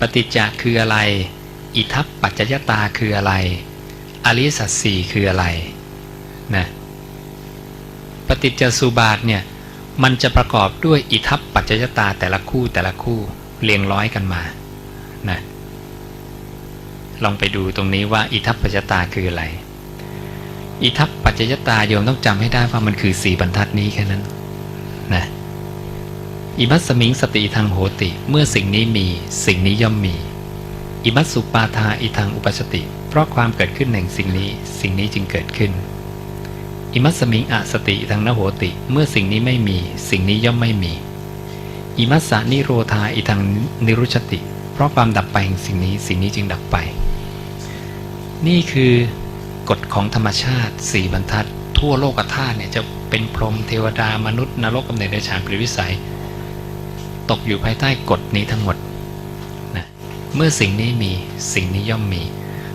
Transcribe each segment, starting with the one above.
ปฏิจจะคืออะไร อิทัปปัจจยตาคืออะไร อริสัจสี่คืออะไรนะปฏิจจสุบาทเนี่ยมันจะประกอบด้วยอิทัปปัจจยตาแต่ละคู่แต่ละคู่เรียงร้อยกันมานะลองไปดูตรงนี้ว่าอิทัปปัจจยตาคืออะไร อิทัปปัจจยตาโยมต้องจำให้ได้ว่ามันคือสี่บรรทัดนี้แค่นั้น อิมัสสมิงสติทางโหติ เมื่อสิ่งนี้มี สิ่งนี้ย่อมมี อิมัสสุปาทาอิทางอุปสติ เพราะความเกิดขึ้นแห่งสิ่งนี้ สิ่งนี้จึงเกิดขึ้น อิมัสสมิงอสติทางนโหติ เมื่อสิ่งนี้ไม่มี สิ่งนี้ย่อมไม่มี อิมัสสานิโรธาอิทางนิรุชติ เพราะความดับไปแห่งสิ่งนี้ สิ่งนี้จึงดับไป นี่คือกฎของธรรมชาติสี่บรรทัด ทั่วโลกธาตุเนี่ยจะเป็นพรหมเทวดามนุษย์นรกกำเนิดเดชานปริวิสัย ตกอยู่ภายใต้กฎนี้ทั้งหมดนะเมื่อสิ่งนี้มีสิ่งนี้ย่อมมี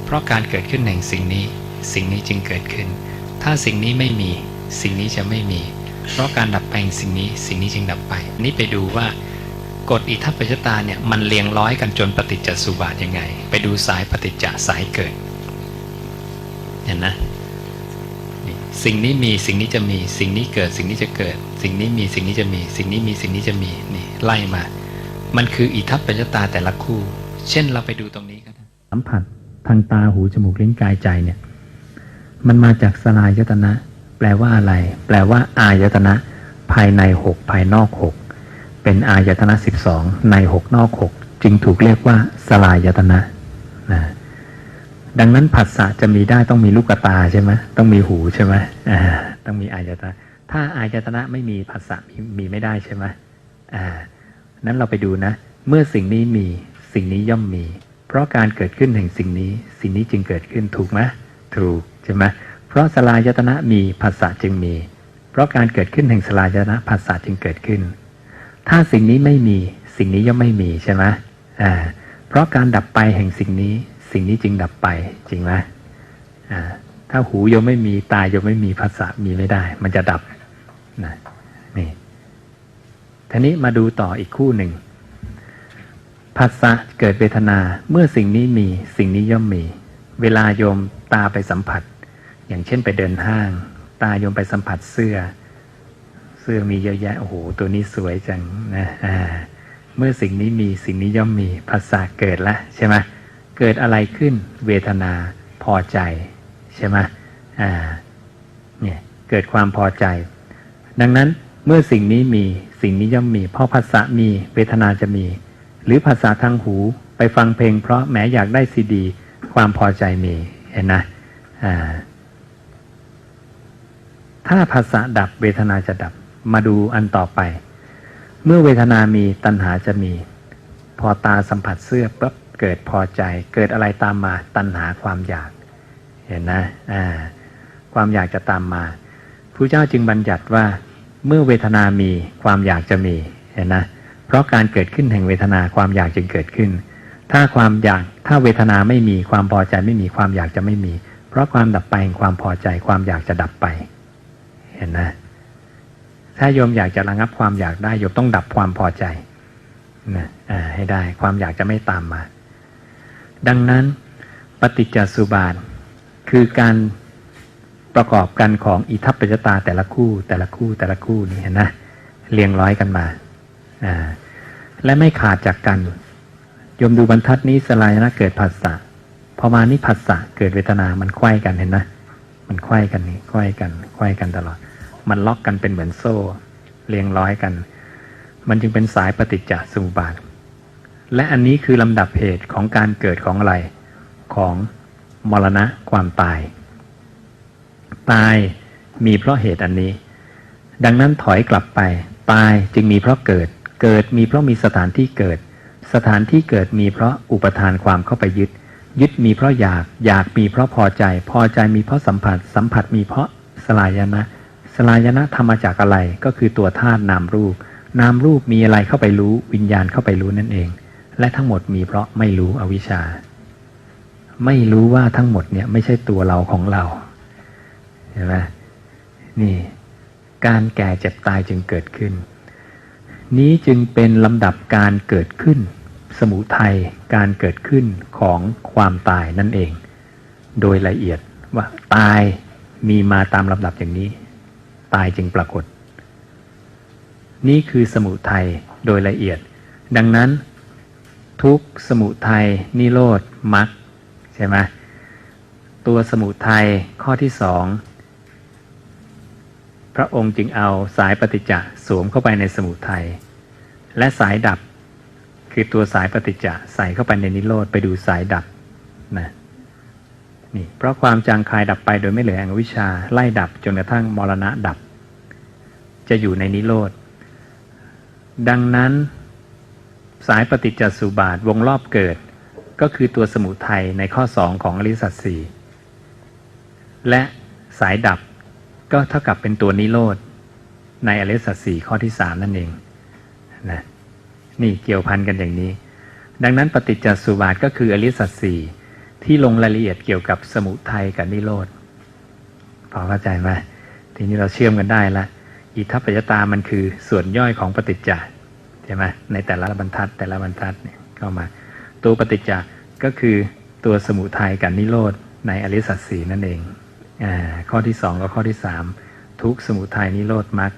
เพราะการเกิดขึ้นแห่งสิ่งนี้ สิ่งนี้จึงเกิดขึ้น ถ้าสิ่งนี้ไม่มี สิ่งนี้จะไม่มี เพราะการดับไปแห่งสิ่งนี้ สิ่งนี้จึงดับไป นี่ไปดูว่ากฎอิทัปปัจจตาเนี่ยมันเรียงร้อยกันจนปฏิจจสุบาทยังไง ไปดูสายปฏิจจสายเกิดเห็นนะสิ่งนี้มีสิ่งนี้จะมี สิ่งนี้เกิด สิ่งนี้จะเกิด สิ่งนี้มีสิ่งนี้จะมี สิ่งนี้มีสิ่งนี้จะมี ไล่มา มันคืออิทัปปัจจตาแต่ละคู่ เช่นเราไปดูตรงนี้ก็ได้สัมผัสทางตาหูจมูกลิ้นกายใจเนี่ย มันมาจากสลายตนะ แปลว่าอะไร แปลว่า อายตนะ ภายในหกภายนอกหกเป็นอายตนะสิบสองในหกนอกหกจึงถูกเรียกว่าสลายตนะนะดังนั้นผัสสะจะมีได้ต้องมีลูกตาใช่ไหมต้องมีหูใช่ไหมต้องมีอายตนะ ถ้าอายตนะไม่มีผัสสะมีมีไม่ได้ใช่ไหมอ่า นั้นเราไปดูนะ เมื่อสิ่งนี้มีสิ่งนี้ย่อมมี เพราะการเกิดขึ้นแห่งสิ่งนี้ สิ่งนี้จึงเกิดขึ้นถูกไหมถูกใช่ไหมเพราะสลายตนะมีภาษาจึงมี เพราะการเกิดขึ้นแห่งสลายตนะภาษาจึงเกิดขึ้น ถ้าสิ่งนี้ไม่มีสิ่งนี้ย่อมไม่มีใช่ไหมอ่าเพราะการดับไปแห่งสิ่งนี้ สิ่งนี้จึงดับไปจริงไหมอ่าถ้าหูยมไม่มีตายมไม่มีภาษามีไม่ได้ มันจะดับนะนี่ ทีนี้มาดูต่ออีกคู่หนึ่งภาษะเกิดเวทนาเมื่อสิ่งนี้มีสิ่งนี้ย่อมมี เวลาโยมตาไปสัมผัส อย่างเช่นไปเดินห้าง ตาโยมไปสัมผัสเสื้อ เสื้อมีเยอะแยะโอ้โหตัวนี้สวยจังนะอ่าเมื่อสิ่งนี้มีสิ่งนี้ย่อมมีภาษาเกิดล้วใช่ไหมเกิดอะไรขึ้นเวทนาพอใจใช่ไหมอ่าเนี่ยเกิดความพอใจ ดังนั้น เมื่อสิ่งนี้มีสิ่งนี้ย่อมมี เพราะภาษามีเวทนาจะมี หรือภาษาทางหูไปฟังเพลง เพราะแม้อยากได้ซีดี ความพอใจมีเห็นนะถ้าภาษาดับเวทนาจะดับมาดูอันต่อไป เมื่อเวทนามีตัณหาจะมี พอตาสัมผัสเสื้อปั๊บเกิดพอใจ เกิดอะไรตามมาตัณหาความอยาก เห็นนะความอยากจะตามมาพระเจ้าจึงบัญญัติว่า เมื่อเวทนามีความอยากจะมีเห็นนะเพราะการเกิดขึ้นแห่งเวทนาความอยากจึงเกิดขึ้น ถ้าความอยากถ้าเวทนาไม่มีความพอใจไม่มีความอยากจะไม่มี เพราะความดับไปแห่งความพอใจความอยากจะดับไป เห็นนะถ้าโยมอยากจะระงับความอยากได้โยมต้องดับความพอใจนะให้ได้ความอยากจะไม่ตามมา ดังนั้นปฏิจจสุบาท คือการ ประกอบกันของอิทัปปัจจตาแต่ละคู่แต่ละคู่แต่ละคู่นี่เห็นนะเรียงร้อยกันมาอ่าและไม่ขาดจากกันยมดูบรรทัดนี้สลายนะเกิดผัสสะพอมานี้ผัสสะเกิดเวทนามันไขว้กันเห็นนะมันไขว้กันนี่ไขว้กันไขว้กันตลอด มันล็อกกันเป็นเหมือนโซ่ เรียงร้อยกัน มันจึงเป็นสายปฏิจจสมุปบาท และอันนี้คือลำดับเหตุของการเกิดของอะไร ของมรณะความตาย ตายมีเพราะเหตุอันนี้ ดังนั้นถอยกลับไป ตายจึงมีเพราะเกิด เกิดมีเพราะมีสถานที่เกิด สถานที่เกิดมีเพราะอุปทานความเข้าไปยึด ยึดมีเพราะอยาก อยากมีเพราะพอใจ พอใจมีเพราะสัมผัส สัมผัสมีเพราะสลายนะ สลายนะทำมาจากอะไร ก็คือตัวธาตุนามรูป นามรูปมีอะไรเข้าไปรู้ วิญญาณเข้าไปรู้นั่นเอง และทั้งหมดมีเพราะไม่รู้อวิชชา ไม่รู้ว่าทั้งหมดเนี่ยไม่ใช่ตัวเราของเรา เห็นไหมนี่การแก่เจ็บตายจึงเกิดขึ้น นี้จึงเป็นลำดับการเกิดขึ้น สมุทัยการเกิดขึ้นของความตายนั่นเอง โดยละเอียดว่าตายมีมาตามลำดับอย่างนี้ ตายจึงปรากฏ นี่คือสมุทัยโดยละเอียด ดังนั้น ทุกสมุทัยนิโรธมรรคใช่ไหมตัวสมุทัยข้อที่สอง พระองค์จึงเอาสายปฏิจจสวมเข้าไปในสมุทัยและสายดับคือตัวสายปฏิจจใส่เข้าไปในนิโรธไปดูสายดับนะนี่เพราะความจางคายดับไปโดยไม่เหลืออวิชชาไล่ดับจนกระทั่งมรณะดับ จะอยู่ในนิโรธ ดังนั้น สายปฏิจจสุบาทวงรอบเกิด ก็คือตัวสมุทัยในข้อสองของอริสัจสี่และสายดับ ก็เท่ากับเป็นตัวนิโรธในอริยสัจสี่ข้อที่สามนั่นเองนะนี่เกี่ยวพันกันอย่างนี้ ดังนั้นปฏิจจสุบาทก็คืออริยสัจสี่ที่ลงรายละเอียดเกี่ยวกับสมุทัยกับนิโรธพอเข้าใจไหมทีนี้เราเชื่อมกันได้ละอิทัปปัจจตามันคือส่วนย่อยของปฏิจจ์ใช่ไหมในแต่ละบรรทัดแต่ละบรรทัดเนี่ยเข้ามา ตัวปฏิจจ์ก็คือตัวสมุทัยกับนิโรธในอริยสัจสี่นั่นเอง ข้อที่สองกับข้อที่สามทุกสมุทัยนิโรธมรรค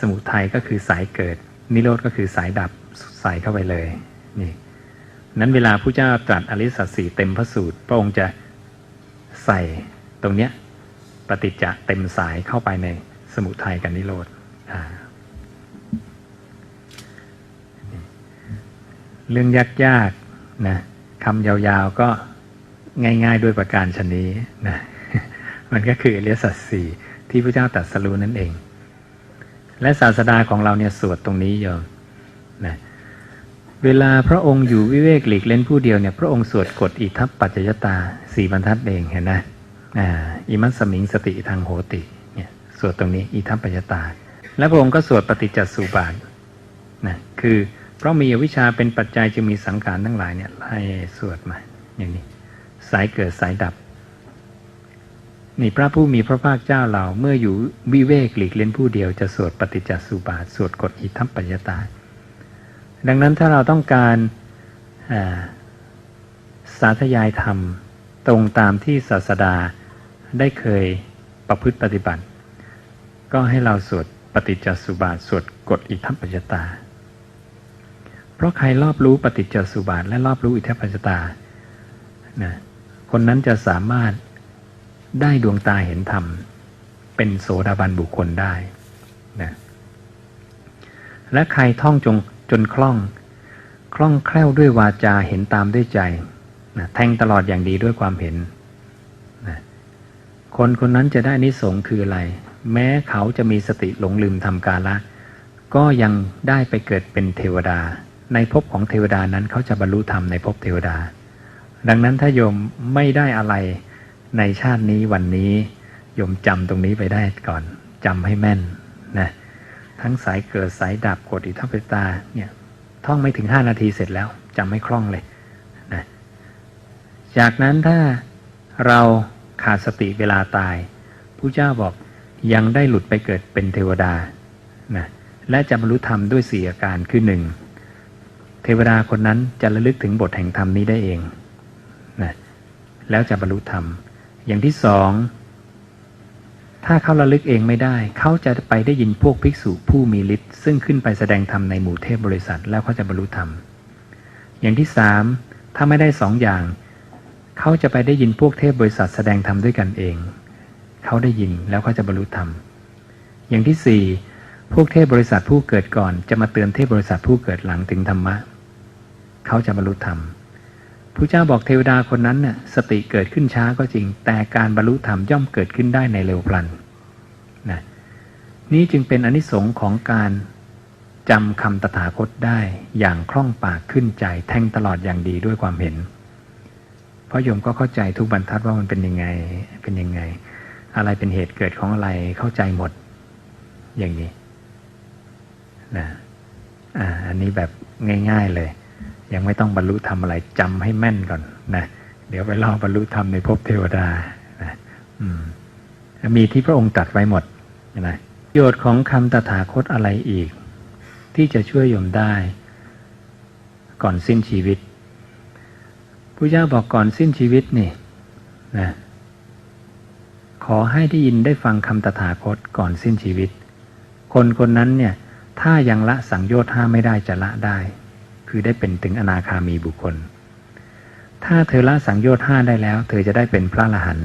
สมุทัยก็คือสายเกิด นิโรธก็คือสายดับใส่เข้าไปเลยนี่นั้นเวลาผู้เจ้าตรัสอริสัจสี่เต็มพระสูตร พระองค์จะใส่ตรงเนี้ยปฏิจจะเต็มสายเข้าไปในสมุทัยกับนิโรธเรื่องยากๆนะคำยาวๆก็ง่ายๆด้วยประการชนนี้นะ มันก็คืออริยสัจสี่ที่พระเจ้าตรัสรู้นั่นเอง และศาสดาของเราเนี่ยสวดตรงนี้โยมนะเวลาพระองค์อยู่วิเวกหลีกเล่นผู้เดียวเนี่ยพระองค์สวดกฎอิทัปปัจจยตาสี่บรรทัดเองเห็นไหมอ่าอิมัสสมิงสติทางโหติเนี่ยสวดตรงนี้อิทัปปัจจยตา และพระองค์ก็สวดปฏิจจสุบาทนะคือเพราะมีวิชชาเป็นปัจจัยจึงมีสังขารทั้งหลายเนี่ยไล่สวดมาอย่างนี้ สายเกิดสายดับ นี่พระผู้มีพระภาคเจ้าเราเมื่ออยู่วิเวกหลีกเล่นผู้เดียวจะสวดปฏิจจสุบาท สวดกฎอิทัปปัจจยตา ดังนั้นถ้าเราต้องการสาธยายธรรม ตรงตามที่ศาสดาได้เคยประพฤติปฏิบัติ ก็ให้เราสวดปฏิจจสุบาท สวดกฎอิทัปปัจจตา เพราะใครรอบรู้ปฏิจจสุบาท และรอบรู้อิทัปปัจจตานะคนนั้นจะสามารถ ได้ดวงตาเห็นธรรม เป็นโสดาบันบุคคลได้นะและใครท่องจงจนคล่อง คล่องแคล่วด้วยวาจาเห็นตามด้วยใจนะแทงตลอดอย่างดีด้วยความเห็นนะคนคนนั้นจะได้นิสงส์คืออะไร แม้เขาจะมีสติหลงลืมทำกาละ ก็ยังได้ไปเกิดเป็นเทวดา ในภพของเทวดานั้นเขาจะบรรลุธรรมในภพเทวดา ดังนั้นถ้าโยมไม่ได้อะไร ในชาตินี้วันนี้โยมจำตรงนี้ไปได้ก่อนจำให้แม่นนะทั้งสายเกิดสายดับกดอิทัปปิตาเนี่ยท่องไม่ถึงห้านาทีเสร็จแล้วจำไม่คล่องเลยนะจากนั้นถ้าเราขาดสติเวลาตายผู้เจ้าบอกยังได้หลุดไปเกิดเป็นเทวดานะและจะบรรลุธรรมด้วยสี่อาการคือหนึ่งเทวดาคนนั้นจะระลึกถึงบทแห่งธรรมนี้ได้เองนะแล้วจะบรรลุธรรม อย่างที่สอง ถ้าเขาระลึกเองไม่ได้ เขาจะไปได้ยินพวกภิกษุผู้มีฤทธิ์ซึ่งขึ้นไปแสดงธรรมในหมู่เทพบริษัทแล้วเขาจะบรรลุธรรม อย่างที่สามถ้าไม่ได้สองอย่าง เขาจะไปได้ยินพวกเทพบริษัทแสดงธรรมด้วยกันเอง เขาได้ยินแล้วเขาจะบรรลุธรรม อย่างที่สี่พวกเทพบริษัทผู้เกิดก่อน จะมาเตือนเทพบริษัทผู้เกิดหลังถึงธรรมะ เขาจะบรรลุธรรม พระเจ้าบอกเทวดาคนนั้นน่ะสติเกิดขึ้นช้าก็จริง แต่การบรรลุธรรมย่อมเกิดขึ้นได้ในเร็วพลันนะนี่จึงเป็นอนิสงค์ของการจำคำตถาคตได้อย่างคล่องปากขึ้นใจแท่งตลอดอย่างดีด้วยความเห็น เพราะโยมก็เข้าใจทุกบรรทัดว่ามันเป็นยังไงเป็นยังไง อะไรเป็นเหตุเกิดของอะไรเข้าใจหมดอย่างนี้นะอ่าอันนี้แบบง่าย ๆเลย ยังไม่ต้องบรรลุธรรมอะไรจำให้แม่นก่อนนะเดี๋ยวไปรอบรรลุธรรมในภพเทวดานะอืมมีที่พระองค์ตัดไว้หมดนะประโยชน์ของคำตถาคตอะไรอีก ที่จะช่วยโยมได้ ก่อนสิ้นชีวิตพระเจ้าบอกก่อนสิ้นชีวิตนี่นะขอให้ได้ยินได้ฟังคำตถาคตก่อนสิ้นชีวิต คนคนนั้นเนี่ยถ้ายังละสังโยชน์ห้าไม่ได้จะละได้ คือได้เป็นถึงอนาคามีบุคคล ถ้าเธอละสังโยชน์ห้าได้แล้ว เธอจะได้เป็นพระอรหัน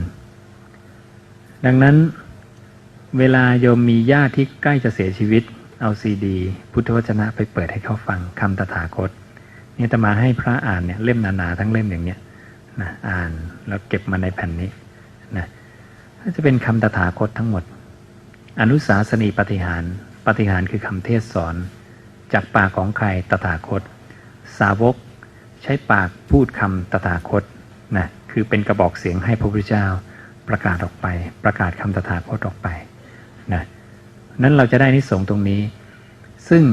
ดังนั้น เวลาโยมมีญาติที่ใกล้จะเสียชีวิต เอาซีดี พุทธวจนะไปเปิดให้เขาฟังคำตถาคตนี่ตมาให้พระอ่านเนี่ยเล่มหนาๆทั้งเล่มอย่างเนี้ยนะอ่านแล้วเก็บมาในแผ่นนี้นะก็จะเป็นคำตถาคตทั้งหมด อนุสาสนีปฏิหารปฏิหารคือคำเทศสอน จากปากของใครตถาคต สาวก ใช้ปากพูดคำตถาคตนะคือเป็นกระบอกเสียงให้พระพุทธเจ้าประกาศออกไป ประกาศคำตถาคตออกไปนะนั้นเราจะได้นิสงส์ตรงนี้ ซึ่ง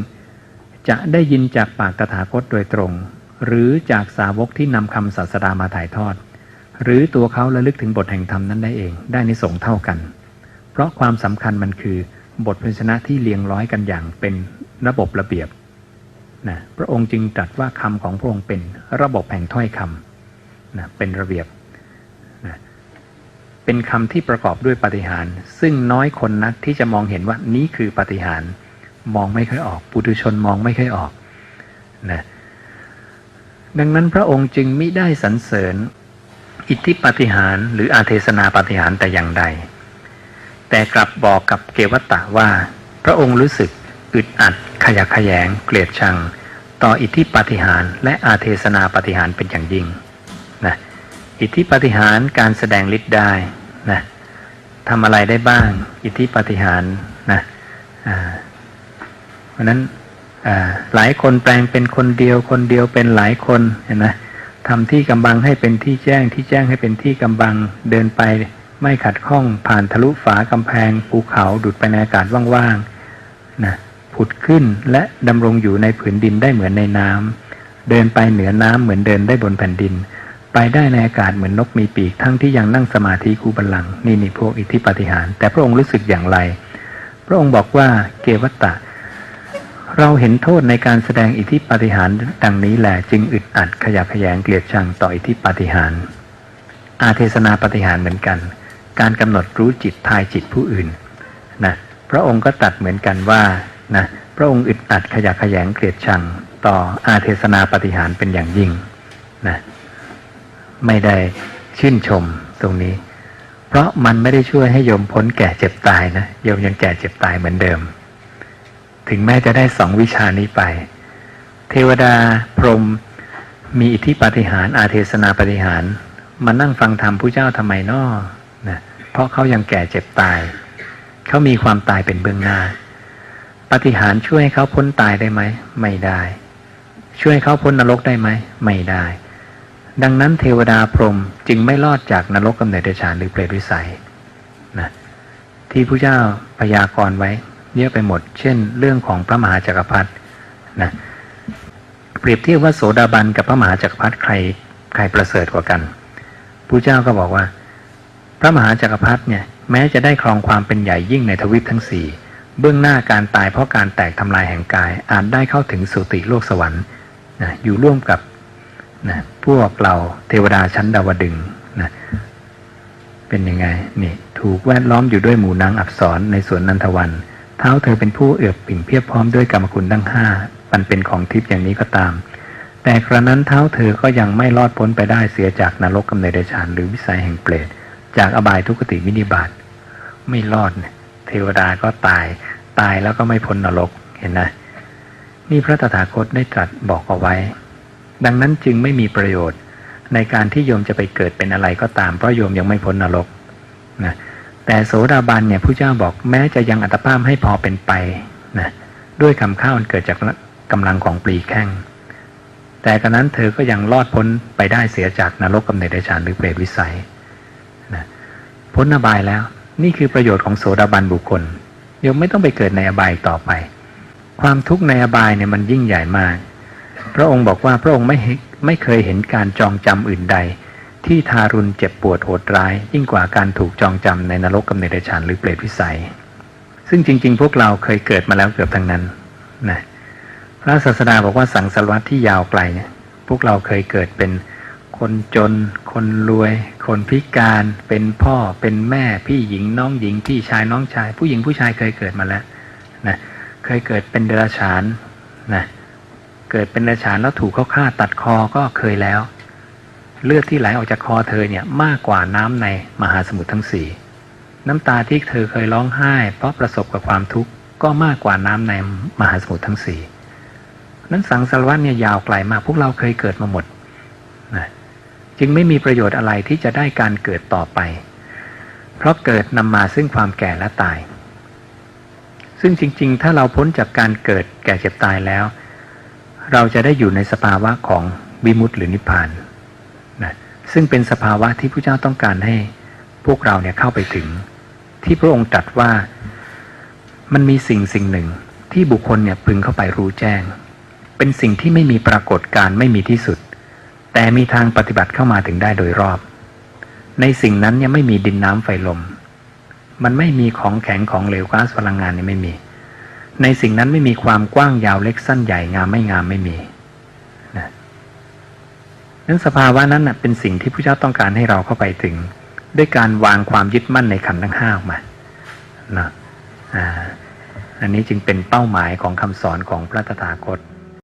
จะได้ยินจากปากตถาคตโดยตรง หรือจากสาวกที่นำคำศาสดามาถ่ายทอด หรือตัวเขาระลึกถึงบทแห่งธรรมนั้นได้เอง ได้นิสงส์เท่ากัน เพราะความสำคัญมันคือบทพยัญชนะที่เรียงร้อยกันอย่างเป็นระบบระเบียบ นะพระองค์จึงตรัสว่าคำของพระองค์เป็นระบบแห่งถ้อยคำนะเป็นระเบียบนะเป็นคำที่ประกอบด้วยปฏิหาร ซึ่งน้อยคนนักที่จะมองเห็นว่านี้คือปฏิหารมองไม่ค่อยออกปุถุชนมองไม่ค่อยออกนะดังนั้นพระองค์จึงมิได้สรรเสริญ อิทธิปฏิหารหรืออาเทศนาปฏิหารแต่อย่างใด แต่กลับบอกกับเกวัตตะว่า พระองค์รู้สึกอึดอัด ยักขยงเกลียดชัง ต่ออิทธิปาฏิหารและอาเทศนาปาฏิหารเป็นอย่างยิ่งนะอิทธิปาฏิหารการแสดงฤทธิ์ได้นะทำอะไรได้บ้าง อิทธิปาฏิหารนะเพราะนั้นหลายคนแปลงเป็นคนเดียว คนเดียวเป็นหลายคนเห็นไหมทำที่กำบังให้เป็นที่แจ้งที่แจ้งให้เป็นที่กำบังเดินไปไม่ขัดข้องผ่านทะลุฝากำแพงภูเขาดุดไปในอากาศว่างๆนะ ผุดขึ้นและดำรงอยู่ในผืนดินได้เหมือนในน้ำเดินไปเหนือน้ำเหมือนเดินได้บนแผ่นดิน ไปได้ในอากาศเหมือนนกมีปีกทั้งที่ยังนั่งสมาธิคูบัลลังนี่นี่พวกอิทธิปาฏิหารย์แต่พระองค์รู้สึกอย่างไร พระองค์บอกว่าเกวัตตะ เราเห็นโทษในการแสดงอิทธิปาฏิหารย์ดังนี้แหละจึงอึดอัดขยับขยงเกลียดชังต่ออิทธิปาฏิหารย์อาเทศนาปาฏิหารย์เหมือนกัน การกำหนดรู้จิตทายจิตผู้อื่นนะพระองค์ก็ตัดเหมือนกันว่า นะพระองค์อึดอัดขยักขยงเกลียดชังต่ออาเทศนาปฏิหารเป็นอย่างยิ่งนะไม่ได้ชื่นชมตรงนี้ เพราะมันไม่ได้ช่วยให้โยมพ้นแก่เจ็บตายนะโยมยังแก่เจ็บตายเหมือนเดิม ถึงแม้จะได้สองวิชานี้ไป เทวดาพรหมมีอิทธิปฏิหารอาเทศนาปฏิหารมานั่งฟังธรรมผู้เจ้าทำไมนอนะเพราะเขายังแก่เจ็บตาย เขามีความตายเป็นเบื้องหน้า ปฏิหารช่วยให้เขาพ้นตายได้ไหม ไม่ได้ ช่วยให้เขาพ้นนรกได้ไหม ไม่ได้ ดังนั้นเทวดาพรหมจึงไม่รอดจากนรกกำเนิดเดชานหรือเปรตวิสัยนะที่พระเจ้าพยากรณ์ไว้เยอะไปหมด เช่น เรื่องของพระมหาจักรพรรดินะเปรียบเทียบว่าโสดาบันกับพระมหาจักรพรรดิใครใครประเสริฐกว่ากันพระเจ้าก็บอกว่า พระมหาจักรพรรดิเนี่ยแม้จะได้ครองความเป็นใหญ่ยิ่งในทวิปทั้งสี่ เบื้องหน้าการตายเพราะการแตกทำลายแห่งกาย อาจได้เข้าถึงสุติโลกสวรรค์นะอยู่ร่วมกับนะพวกเราเทวดาชั้นดาวดึงนะเป็นยังไงนี่ถูกแวดล้อมอยู่ด้วยหมู่นางอับสรในสวนนันทวัน เท้าเธอเป็นผู้เอือบปิ่งเพียบพร้อมด้วยกรรมคุณทั้งห้ามันเป็นของทิพย์อย่างนี้ก็ตาม แต่กระนั้นเท้าเธอก็ยังไม่รอดพ้นไปได้เสียจากนรกกำเนิดเดชานหรือวิสัยแห่งเปรตจากอบายทุกติวินิบาตไม่รอดเนี่ย เทวดาก็ตาย ตายแล้วก็ไม่พ้นนรกเห็นนะนี่พระตถาคตได้ตรัสบอกเอาไว้ ดังนั้นจึงไม่มีประโยชน์ ในการที่โยมจะไปเกิดเป็นอะไรก็ตามเพราะโยมยังไม่พ้นนรกนะแต่โสดาบันเนี่ยผู้เจ้าบอกแม้จะยังอัตภาพให้พอเป็นไปนะด้วยคำข้าวมันเกิดจากกำลังของปลีแข้ง แต่กระนั้นเธอก็ยังรอดพ้นไปได้เสียจากนรกกำเนิดเดชานหรือเปรตวิสัยนะพ้นอบายแล้ว นี่คือประโยชน์ของโสดาบันบุคคลโยมไม่ต้องไปเกิดในอบายต่อไป ความทุกข์ในอบายเนี่ยมันยิ่งใหญ่มาก พระองค์บอกว่าพระองค์ไม่ไม่เคยเห็นการจองจำอื่นใด ที่ทารุณเจ็บปวดโหดร้าย ยิ่งกว่าการถูกจองจำในนรกกำเนิดเดชานหรือเปรตวิสัย ซึ่งจริง ๆ พวกเราเคยเกิดมาแล้วเกือบทั้งนั้นนะพระศาสดาบอกว่าสังสารวัตที่ยาวไกลเนี่ยพวกเราเคยเกิดเป็น คนจน คนรวย คนพิการ เป็นพ่อ เป็นแม่ พี่หญิงน้องหญิง พี่ชายน้องชาย ผู้หญิงผู้ชายเคยเกิดมาแล้วนะ เคยเกิดเป็นเดรัจฉานนะ เกิดเป็นเดรัจฉานแล้วถูกเขาฆ่าตัดคอก็เคยแล้ว เลือดที่ไหลออกจากคอเธอเนี่ยมากกว่าน้ำในมหาสมุทรทั้งสี่น้ำตาที่เธอเคยร้องไห้ เพราะประสบกับความทุกข์ก็มากกว่าน้ำในมหาสมุทรทั้งสี่นั้นสังสารวัตเนี่ยยาวไกลมากพวกเราเคยเกิดมาหมดนะ จึงไม่มีประโยชน์อะไรที่จะได้การเกิดต่อไป เพราะเกิดนำมาซึ่งความแก่และตาย ซึ่งจริง ๆ ถ้าเราพ้นจากการเกิดแก่เจ็บตายแล้ว เราจะได้อยู่ในสภาวะของวิมุตติหรือนิพพานนะซึ่งเป็นสภาวะที่พระเจ้าต้องการให้พวกเราเนี่ยเข้าไปถึง ที่พระองค์ตรัสว่ามันมีสิ่งสิ่งหนึ่งที่บุคคลเนี่ยพึงเข้าไปรู้แจ้ง เป็นสิ่งที่ไม่มีปรากฏการณ์ไม่มีที่สุด แต่มีทางปฏิบัติเข้ามาถึงได้โดยรอบ ในสิ่งนั้นเนี่ยไม่มีดินน้ำไฟลม มันไม่มีของแข็งของเหลวก๊าซพลังงานเนี่ยไม่มี ในสิ่งนั้นไม่มีความกว้างยาวเล็กสั้นใหญ่งามไม่งามไม่มีนะนั้นสภาวะนั้นนะเป็นสิ่งที่พระเจ้าต้องการให้เราเข้าไปถึง ด้วยการวางความยึดมั่นในขันธ์ทั้งห้าออกมานะอ่าอันนี้จึงเป็นเป้าหมายของคำสอนของพระตถาคต